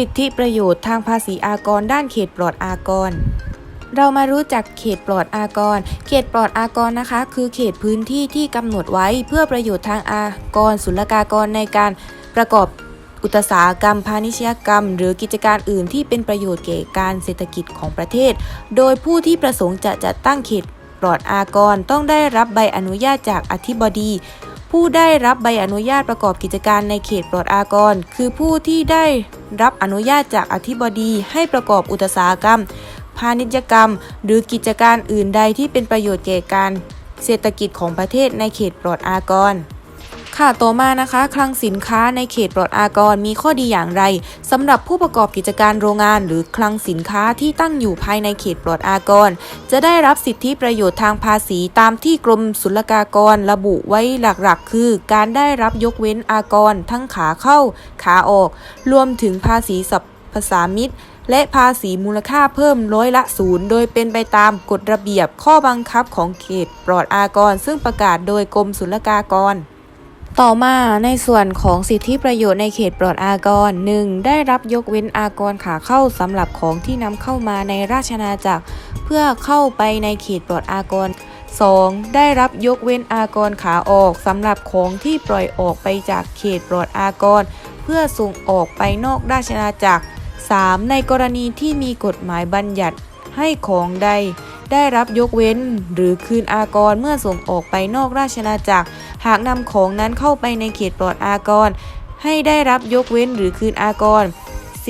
สิทธิประโยชน์ทางภาษีอากรด้านเขตปลอดอากร เรามารู้จักเขตปลอดอากร เขตปลอดอากรนะคะ คือเขตพื้นที่ที่กำหนดไว้เพื่อประโยชน์ทางอากรศุลกากรในการประกอบอุตสาหกรรม พาณิชยกรรม หรือกิจการอื่นที่เป็นประโยชน์แก่การเศรษฐกิจของประเทศ โดยผู้ที่ประสงค์จะจัดตั้งเขตปลอดอากรต้องได้รับใบอนุญาตจากอธิบดี ผู้ได้รับใบอนุญาตประกอบกิจการในเขตปลอดอากร คือผู้ที่ได้ รับอนุญาตจากอธิบดีให้ประกอบอุตสาหกรรม พาณิชยกรรม หรือกิจการอื่นใดที่เป็นประโยชน์แก่การเศรษฐกิจของประเทศในเขตปลอดอากร ค่ะต่อมานะคะ คลังสินค้าในเขตปลอดอากรมีข้อดีอย่างไรสำหรับผู้ประกอบกิจการโรงงาน หรือคลังสินค้าที่ตั้งอยู่ภายในเขตปลอดอากร จะได้รับสิทธิประโยชน์ทางภาษีตามที่กรมศุลกากรระบุไว้หลักๆ คือ การได้รับยกเว้นอากร ทั้งขาเข้า ขาออก รวมถึงภาษีสรรพสามิตและภาษีมูลค่าเพิ่มร้อยละศูนย์โดยเป็นไปตามกฎระเบียบข้อบังคับของเขตปลอดอากร ซึ่งประกาศโดยกรมศุลกากร ต่อมาในส่วนของสิทธิประโยชน์ในเขตปลอดอากร 1. ได้รับยกเว้นอากรขาเข้าสำหรับของที่นำเข้ามาในราชอาจักร เพื่อเข้าไปในเขตปลอดอากร 2. ได้รับยกเว้นอากรขาออกสำหรับของที่ปล่อยออกไปจากเขตปลอดอากร เพื่อส่งออกไปนอกราชอาณาจักร 3. ในกรณีที่มีกฎหมายบัญญัติให้ของใด ได้รับยกเว้น หรือคืนอากรเมื่อส่งออกไปนอกราชอาณาจักร หากนำของนั้นเข้าไปในเขตปลอดอากร ให้ได้รับยกเว้นหรือคืนอากร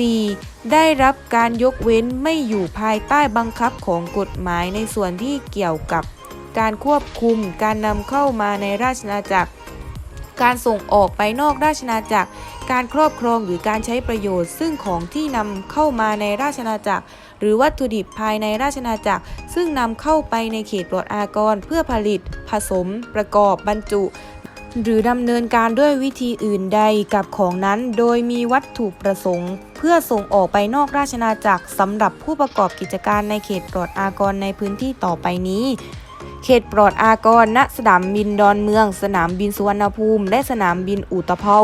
4. ได้รับการยกเว้นไม่อยู่ภายใต้บังคับของกฎหมายในส่วนที่เกี่ยวกับ การควบคุมการนำเข้ามาในราชอาณาจักร การส่งออกไปนอกราชอาณาจักร การครอบครองหรือการใช้ประโยชน์ ซึ่งของที่นำเข้ามาในราชอาณาจักร หรือวัตถุดิบภายในราชอาณาจักร ซึ่งนำเข้าไปในเขตปลอดอากรเพื่อผลิต ผสม ประกอบบรรจุ หรือดำเนินการด้วยวิธีอื่นใดกับของนั้น โดยมีวัตถุประสงค์ เพื่อส่งออกไปนอกราชอาณาจักรสำหรับผู้ประกอบกิจการในเขตปลอดอากรในพื้นที่ต่อไปนี้เขตปลอดอากร ณ สนามบินดอนเมือง สนามบินสุวรรณภูมิ และสนามบินอุตภเปา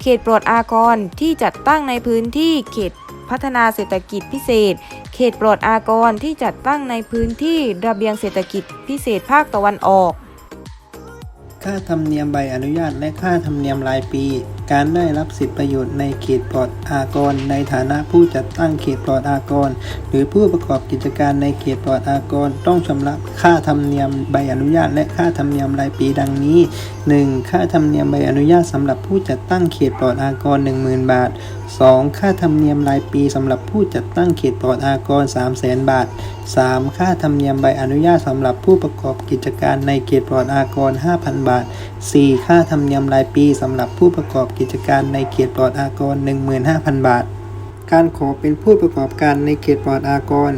เขตปลอดอากรที่จัดตั้งในพื้นที่เขตพัฒนาเศรษฐกิจพิเศษ เขตปลอดอากรที่จัดตั้งในพื้นที่ระเบียงเศรษฐกิจพิเศษภาคตะวันออก ค่าธรรมเนียมใบอนุญาตและค่าธรรมเนียมรายปีการได้รับสิทธิประโยชน์ในเขตปลอดอากร ในฐานะผู้จัดตั้งเขตปลอดอากร หรือผู้ประกอบกิจการในเขตปลอดอากร ต้องชำระค่าธรรมเนียมใบอนุญาต และค่าธรรมเนียมรายปีดังนี้ 1. ค่าธรรมเนียมใบอนุญาตสำหรับผู้จัดตั้งเขตปลอดอากร 10,000 บาท 2. ค่าธรรมเนียมรายปีสำหรับผู้จัดตั้งเขตปลอดอากร 300,000 บาท 3. ค่าธรรมเนียมใบอนุญาตสำหรับผู้ประกอบกิจการในเขตปลอดอากร 5,000 บาท 4. ค่าธรรมเนียมรายปีสำหรับผู้ประกอบกิจการในเขตปลอดอากร 15,000 บาท การขอเป็นผู้ประกอบการในเขตปลอดอากร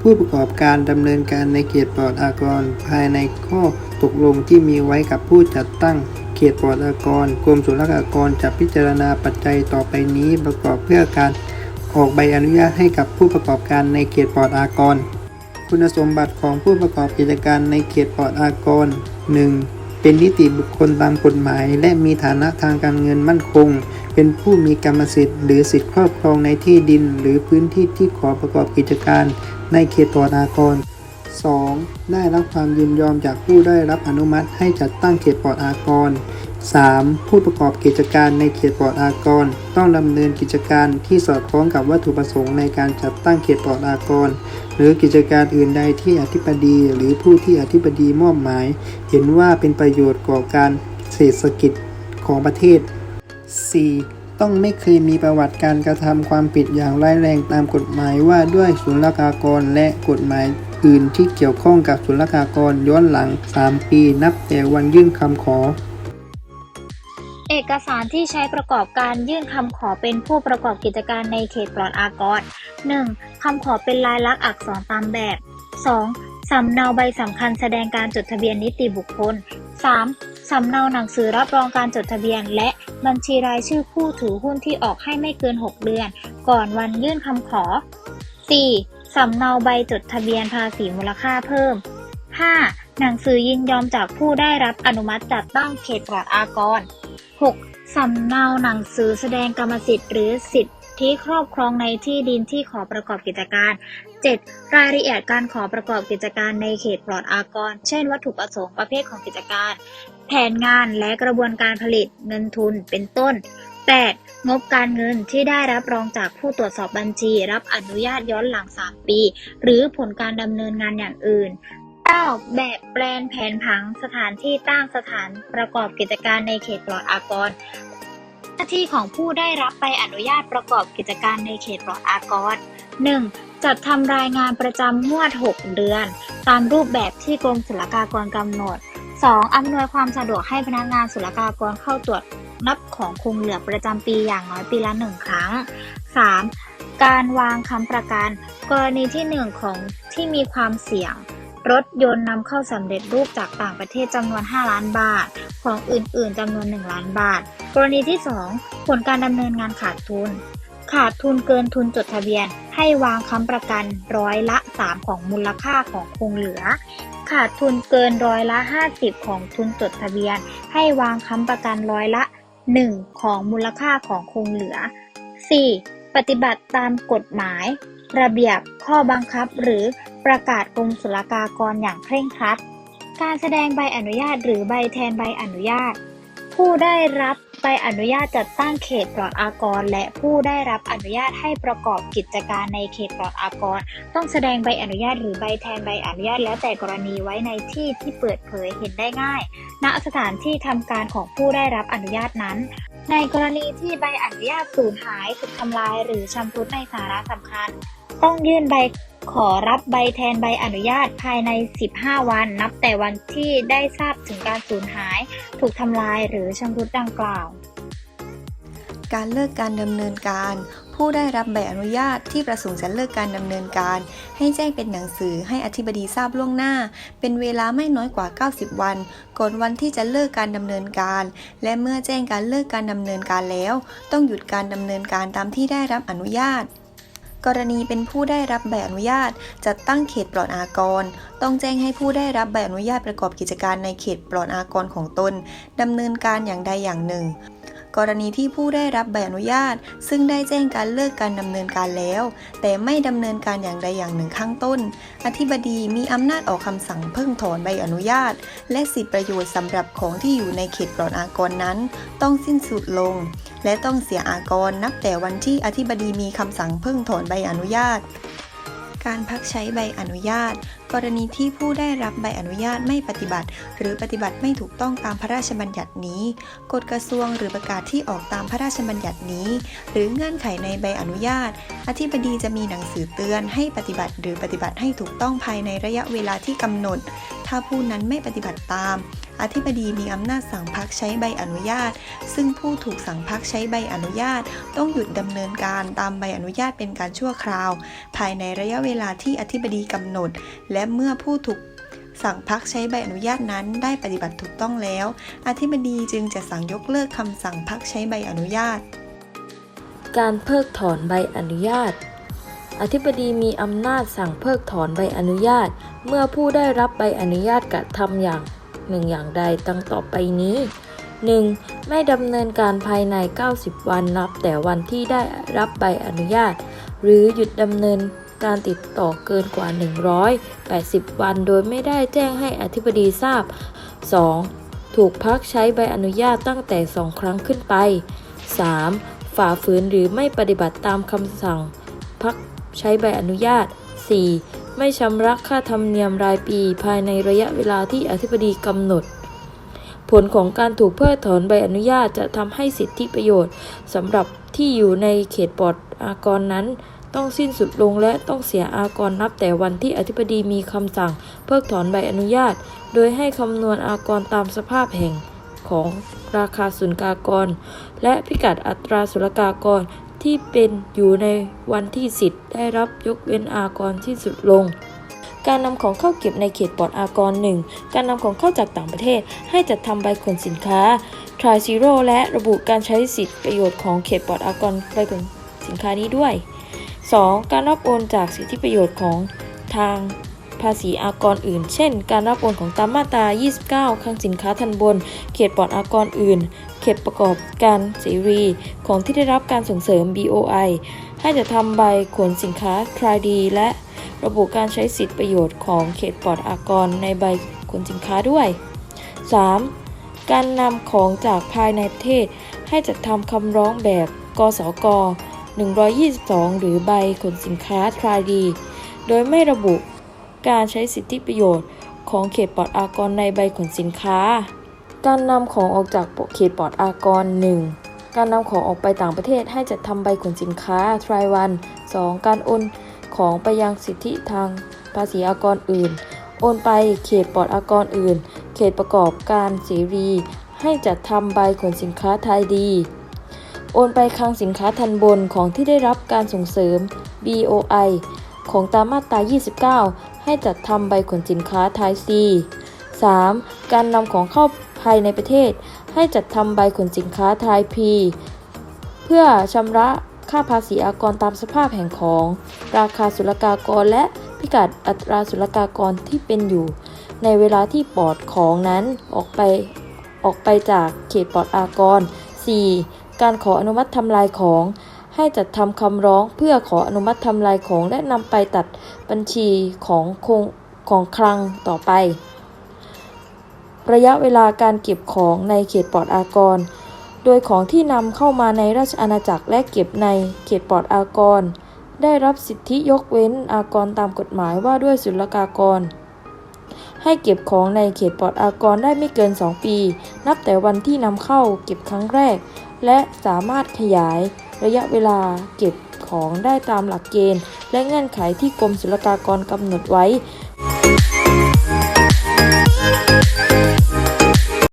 ผู้ประกอบการดำเนินการในเขตปลอดอากร ภายในข้อตกลงที่มีไว้กับผู้จัดตั้งเขตปลอดอากร กรมศุลกากรจะพิจารณาปัจจัยต่อไปนี้ประกอบเพื่อการออกใบอนุญาตให้กับผู้ประกอบการในเขตปลอดอากร คุณสมบัติของผู้ประกอบกิจการในเขตปลอดอากร 1. เป็นนิติบุคคลตามกฎหมาย และมีฐานะทางการเงินมั่นคง เป็นผู้มีกรรมสิทธิ์หรือสิทธิครอบครองในที่ดิน หรือพื้นที่ที่ขอประกอบกิจการ ในเขตปลอดอากร 2. ได้รับความยินยอมจากผู้ได้รับอนุมัติให้จัดตั้งเขตปลอดอากร 3. ผู้ประกอบกิจการในเขตปลอดอากร ต้องดำเนินกิจการที่สอดคล้องกับวัตถุประสงค์ในการจัดตั้งเขตปลอดอากร หรือกิจการอื่นใดที่อธิบดี หรือผู้ที่อธิบดีมอบหมาย เห็นว่าเป็นประโยชน์ก่อการเศรษฐกิจของประเทศ 4. ต้องไม่เคยมีประวัติการกระทำความผิดอย่างร้ายแรงตามกฎหมายว่าด้วยศุลกากรและกฎหมายอื่นที่เกี่ยวข้องกับศุลกากรย้อนหลัง 3 ปี นับแต่วันยื่นคำขอ เอกสารที่ใช้ประกอบการยื่นคำขอเป็นผู้ประกอบกิจการในเขตปลอดอากร 1. คำขอเป็นลายลักษณ์อักษรตามแบบ 2. สำเนาใบสำคัญแสดงการจดทะเบียนนิติบุคคล 3. สำเนาหนังสือรับรองการจดทะเบียน และบัญชีรายชื่อผู้ถือหุ้นที่ออกให้ไม่เกิน 6 เดือน ก่อนวันยื่นคำขอ 4. สำเนาใบจดทะเบียนภาษีมูลค่าเพิ่ม 5. หนังสือยินยอมจากผู้ได้รับอนุมัติจัดตั้งเขตปลอดอากร 6. สำเนาหนังสือแสดงกรรมสิทธิ์หรือสิทธิธิครอบครองในที่ดินที่ขอประกอบกิจการ 7. รายละเอียดการขอประกอบกิจการในเขตปลอดอากร เช่น วัตถุประสงค์ประเภทของกิจการ แผนงานและกระบวนการผลิตเงินทุนเป็นต้น 8. งบการเงินที่ได้รับรองจากผู้ตรวจสอบบัญชี รับอนุญาตย้อนหลัง 3 ปี หรือผลการดำเนินงานอย่างอื่น 9. แบบแปลนแผนผังสถานที่ตั้งสถานประกอบกิจการในเขตปลอดอากร หน้าที่ของผู้ได้รับใบอนุญาตประกอบกิจการในเขตปลอดอากร 1. จัดทำรายงานประจำงวด 6 เดือน ตามรูปแบบที่กรมศุลกากรกำหนด 2. อำนวยความสะดวกให้พนักงานศุลกากรเข้าตรวจนับของคงเหลือประจำปีอย่างน้อยปีละหนึ่งครั้ง 3. การวางคำประกัน กรณีที่ 1 ของที่มีความเสี่ยง รถยนต์นำเข้าสำเร็จรูปจากต่างประเทศจำนวน 5 ล้านบาท ของอื่นๆจำนวน 1 ล้านบาท กรณีที่ 2 ผลการดำเนินงานขาดทุน ขาดทุนเกินทุนจดทะเบียน ให้วางค้ำประกันร้อยละ 3 ของมูลค่าของคงเหลือ ขาดทุนเกินร้อยละ 50 ของทุนจดทะเบียน ให้วางค้ำประกันร้อยละ 1 ของมูลค่าของคงเหลือ 4. ปฏิบัติตามกฎหมาย ระเบียบข้อบังคับหรือ ประกาศกรมศุลกากรอย่างเคร่งครัด การแสดงใบอนุญาตหรือใบแทนใบอนุญาต ผู้ได้รับใบอนุญาตจัดตั้งเขตปลอดอากร และผู้ได้รับอนุญาตให้ประกอบกิจการในเขตปลอดอากร ต้องแสดงใบอนุญาตหรือใบแทนใบอนุญาตแล้วแต่กรณีไว้ในที่ที่เปิดเผยเห็นได้ง่าย ณสถานที่ทำการของผู้ได้รับอนุญาตนั้น ในกรณีที่ใบอนุญาตสูญหายถูกทำลายหรือชำรุดในสาระสำคัญ ต้องยื่นใบขอรับใบแทนใบอนุญาตภายใน 15 วัน นับแต่วันที่ได้ทราบถึงการสูญหาย ถูกทำลายหรือชำรุดดังกล่าว การเลิกการดำเนินการ ผู้ได้รับใบอนุญาตที่ประสงค์จะเลิกการดำเนินการ ให้แจ้งเป็นหนังสือให้อธิบดีทราบล่วงหน้า เป็นเวลาไม่น้อยกว่า 90 วัน ก่อนวันที่จะเลิกการดำเนินการ และเมื่อแจ้งการเลิกการดำเนินการแล้ว ต้องหยุดการดำเนินการตามที่ได้รับอนุญาต กรณีเป็นผู้ได้รับใบอนุญาต จัดตั้งเขตปลอดอากร ต้องแจ้งให้ผู้ได้รับใบอนุญาตประกอบกิจการในเขตปลอดอากรของตนดำเนินการอย่างใดอย่างหนึ่ง กรณีที่ผู้ได้รับใบอนุญาต ซึ่งได้แจ้งการเลิกการดำเนินการแล้ว แต่ไม่ดำเนินการอย่างใดอย่างหนึ่งข้างต้น อธิบดีมีอำนาจออกคำสั่งเพิกถอนใบอนุญาต และสิทธิประโยชน์สำหรับของที่อยู่ในเขตปลอดอากรนั้น ต้องสิ้นสุดลง และต้องเสียอากรนับแต่วันที่อธิบดีมีคำสั่งเพิกถอนใบอนุญาต การพักใช้ใบอนุญาต กรณีที่ผู้ได้รับใบอนุญาตไม่ปฏิบัติ หรือปฏิบัติไม่ถูกต้องตามพระราชบัญญัตินี้ กฎกระทรวงหรือประกาศที่ออกตามพระราชบัญญัตินี้ หรือเงื่อนไขในใบอนุญาต อธิบดีจะมีหนังสือเตือนให้ปฏิบัติ หรือปฏิบัติให้ถูกต้องภายในระยะเวลาที่กำหนด ถ้าผู้นั้นไม่ปฏิบัติตาม อธิบดีมีอำนาจสั่งพักใช้ใบอนุญาต ซึ่งผู้ถูกสั่งพักใช้ใบอนุญาต ต้องหยุดดำเนินการตามใบอนุญาตเป็นการชั่วคราว ภายในระยะเวลาที่อธิบดีกำหนด และเมื่อผู้ถูกสั่งพักใช้ใบอนุญาตนั้นได้ปฏิบัติถูกต้องแล้ว อธิบดีจึงจะสั่งยกเลิกคำสั่งพักใช้ใบอนุญาต การเพิกถอนใบอนุญาต อธิบดีมีอำนาจสั่งเพิกถอนใบอนุญาต เมื่อผู้ได้รับใบอนุญาตกระทำอย่าง หนึ่งอย่างใดดังต่อไปนี้ 1. ไม่ดำเนินการภายใน 90 วันนับ แต่วันที่ได้รับใบอนุญาต หรือหยุดดำเนินการติดต่อเกินกว่า 180 วัน โดยไม่ได้แจ้งให้อธิบดีทราบ 2. ถูกพักใช้ใบอนุญาตตั้งแต่ 2 ครั้งขึ้นไป 3. ฝ่าฝืนหรือไม่ปฏิบัติตามคำสั่ง พักใช้ใบอนุญาต 4. ไม่ชำระค่าธรรมเนียมรายปีภายในระยะเวลาที่อธิบดีกำหนด ผลของการถูกเพิกถอนใบอนุญาตจะทำให้สิทธิประโยชน์สำหรับที่อยู่ในเขตปลอดอากรนั้น ต้องสิ้นสุดลงและต้องเสียอากรนับแต่วันที่อธิบดีมีคำสั่งเพิกถอนใบอนุญาต โดยให้คำนวณอากรตามสภาพแห่งของราคาศุลกากร และพิกัดอัตราศุลกากร ที่เป็นอยู่ในวันที่สิทธิ์ได้รับยกเว้นอากรที่สุดลง การนำของเข้าเก็บในเขตปลอดอากร 1. การนำของเข้าจากต่างประเทศ ให้จัดทำใบขนสินค้า Try Zero และระบุการใช้สิทธิประโยชน์ของเขตปลอดอากรใบขนสินค้านี้ด้วย 2. การรับโอนจากสิทธิประโยชน์ของทางภาษีอากรอื่น เช่น การรับโอนของตามมาตรา 29 คลังสินค้าทันบน เขตปลอดอากรอื่น ขตประกอบการเสรีของที่ได้รับการส่งเสริม BOI ให้จะทำใบขนสินค้า 3D และระบุการใช้สิทธิประโยชน์ของเขตปลอดอากรในใบขนสินค้าด้วย 3. การนำของจากภายในประเทศ ให้จัดทำคำร้องแบบกสก 122 หรือใบขนสินค้า 3D โดยไม่ระบุการใช้สิทธิประโยชน์ของเขตปลอดอากรในใบขนสินค้า การนำของออกจากเขตปลอดอากร 1. การนำของออกไปต่างประเทศให้จัดทำใบขนสินค้าทรายวัน 2. การโอนของไปยังสิทธิทางภาษีอากรอื่น โอนไปเขตปลอดอากรอื่น เขตประกอบการเสรี ให้จัดทำใบขนสินค้าไทยดี โอนไปคลังสินค้าทันบนของที่ได้รับการส่งเสริม BOI ของตามมาตรา29 ให้จัดทำใบขนสินค้าไทย C 3. การนำของเข้า ภายในประเทศ ให้จัดทำใบขนสินค้าไทย P เพื่อชำระค่าภาษีอากรตามสภาพแห่งของ ราคาศุลกากรและพิกัดอัตราศุลกากรที่เป็นอยู่ ในเวลาที่ปลอดของนั้นออกไปออกไปจากเขตปลอดอากร 4. การขออนุมัติทำลายของ ให้จัดทำคำร้องเพื่อขออนุมัติทำลายของและนำไปตัดบัญชีของคงของคลังต่อไป ระยะเวลาการเก็บของในเขตปลอดอากร โดยของที่นำเข้ามาในราชอาณาจักรและเก็บในเขตปลอดอากร ได้รับสิทธิยกเว้นอากรตามกฎหมายว่าด้วยศุลกากร ให้เก็บของในเขตปลอดอากรได้ไม่เกิน 2 ปี นับแต่วันที่นำเข้าเก็บครั้งแรก และสามารถขยายระยะเวลาเก็บของได้ตามหลักเกณฑ์ และเงื่อนไขที่กรมศุลกากรกำหนดไว้